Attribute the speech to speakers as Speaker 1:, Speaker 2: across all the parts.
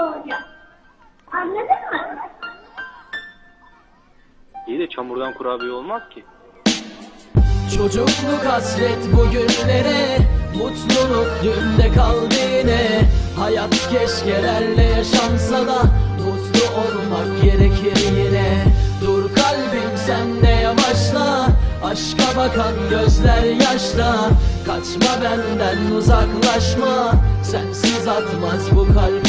Speaker 1: olacak. Anladın mı?
Speaker 2: İyi de çamurdan kurabiye olmaz ki.
Speaker 3: Çocukluk hasret bugünlere Mutluluk dünde kaldı yine Hayat keşkelerle yaşansa da Mutlu olmak gerekir yine Dur kalbim sen de yavaşla Aşka bakan gözler yaşta Kaçma benden uzaklaşma Sensiz atmaz bu kalp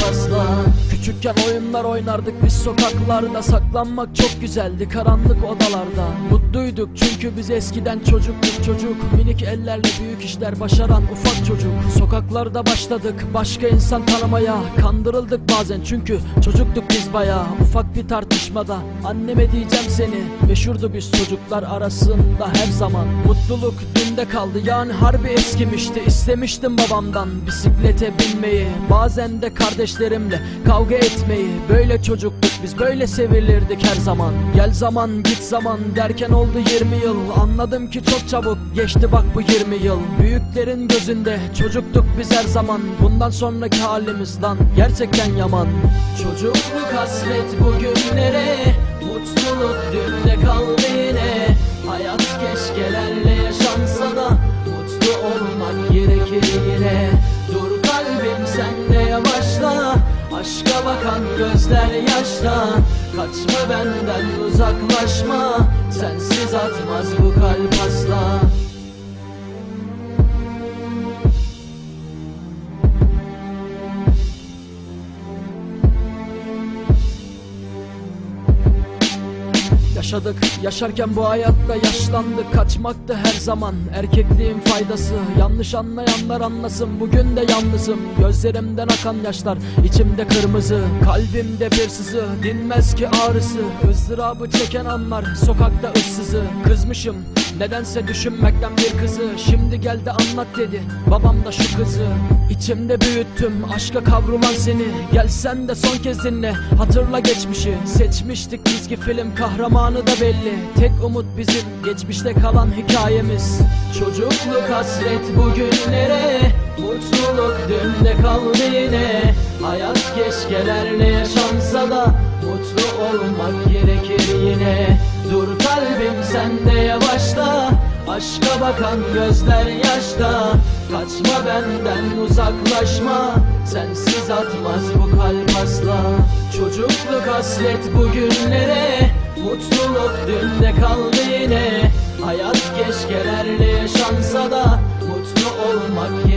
Speaker 3: Küçükken oyunlar oynardık biz sokaklarda Saklanmak çok güzeldi karanlık odalarda. Mutluyduk çünkü biz eskiden çocuktuk çocuk. Minik ellerle büyük işler başaran ufak çocuk. Sokaklarda başladık başka insan tanımaya. Kandırıldık bazen çünkü çocuktuk biz baya Ufak bir tartışmada anneme diyeceğim seni. Meşhurdu biz çocuklar arasında her zaman. Mutluluk dünde kaldı yani harbi eskimişti. İstemiştim babamdan bisiklete binmeyi. Bazen de kardeşlerimle kavga etmeyi. Böyle çocuktuk biz böyle sevilirdik her zaman. Gel zaman git zaman derken oldu 20 yıl. Anladım ki çok çabuk geçti bak bu 20 yıl. Büyüklerin gözünde çocuktuk biz her zaman. Bundan sonraki halimiz lan gerçekten yaman. Çocukluk hasret bugünlere Mutluluk dünde kaldı yine. Hayat keşkelerle yaşansa da Mutlu olmak gerekir yine Aşka bakan gözler yaşta Kaçma benden uzaklaşma. Sensiz atmaz bu kalp Yaşadık, yaşarken bu hayatta yaşlandık. Kaçmaktı her zaman erkekliğin faydası. Yanlış anlayanlar anlasın bugün de yalnızım. Gözlerimden akan yaşlar içimde kırmızı. Kalbimde bir sızı dinmez ki ağrısı. Izdırabı çeken anlar sokakta ıssızı. Kızmışım nedense düşünmekten bir kızı. Şimdi gel de anlat dedi. Babam da şu kızı. İçimde büyüttüm. Aşka kavrulan seni. Gel sen de son kez dinle. Hatırla geçmişi. Seçmiştik çizgi film kahramanı da belli. Tek umut bizim geçmişte kalan hikayemiz. Çocukluk hasret bugünlere Mutluluk dünde kaldı yine. Hayat keşkelerle yaşansa da Mutlu olmak gerekir yine. Dur kalbim sen de yavaşla. Aşka bakan gözler yaşta. Kaçma benden uzaklaşma. Sensiz atmaz bu kalp asla. Çocukluk hasret bugünlere Mutluluk dünde kaldı yine. Hayat keşkelerle yaşansa da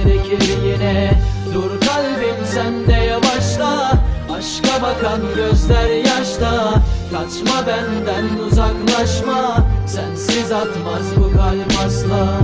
Speaker 3: gerekir yine. Dur kalbim sen de yavaşla. Aşka bakan gözler yaşta. Kaçma benden uzaklaşma. Sensiz atmaz bu kalp asla